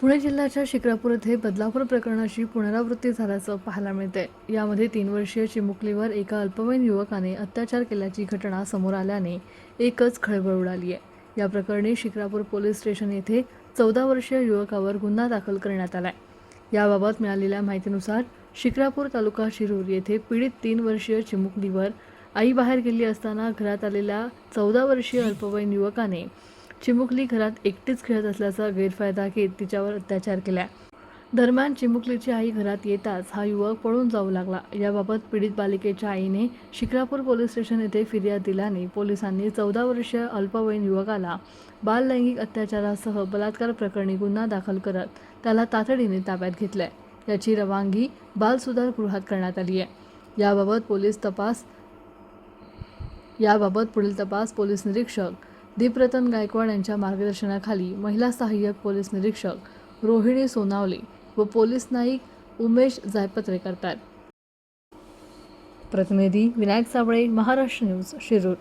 पुणे जिल्ह्याच्या शिक्रापूर येथे बदलापूर प्रकरणाची पुनरावृत्ती झाल्याचं पाहायला मिळते यामध्ये तीन वर्षीय चिमुकलीवर एका अल्पवयीन युवकाने अत्याचार केल्याची घटना समोर आल्याने एकच खळबळ उडाली आहे. या प्रकरणी शिक्रापूर पोलीस स्टेशन येथे चौदा वर्षीय युवकावर गुन्हा दाखल करण्यात आलाय. याबाबत मिळालेल्या माहितीनुसार शिक्रापूर तालुका शिरूर येथे पीडित तीन वर्षीय चिमुकलीवर आई बाहेर गेली असताना घरात आलेल्या चौदा वर्षीय अल्पवयीन युवकाने चिमुकली घरात एकटीच खेळत असल्याचा गैरफायदा घेत तिच्यावर अत्याचार केला. दरम्यान चिमुकलीची आई घरात येताच हा युवक पळून जाऊ लागला. याबाबत पीडित बालिकेच्या आईने शिक्रापूर पोलीस स्टेशन येथे फिर्याद दिल्याने पोलिसांनी चौदा वर्षीय अल्पवयीन युवकाला बाललैंगिक अत्याचारासह बलात्कार प्रकरणी गुन्हा दाखल करत त्याला तातडीने ताब्यात घेतलंय. याची रवानगी बालसुधार गृहात करण्यात आली आहे याबाबत पोलीस तपास याबाबत पुढील तपास पोलीस निरीक्षक दीपरतन गायकवाड यांच्या मार्गदर्शनाखाली महिला सहाय्यक पोलीस निरीक्षक रोहिणी सोनावले व पोलीस नाईक उमेश जायपत्रे करतात. प्रतिनिधी विनायक साबळे महाराष्ट्र न्यूज शिरूर.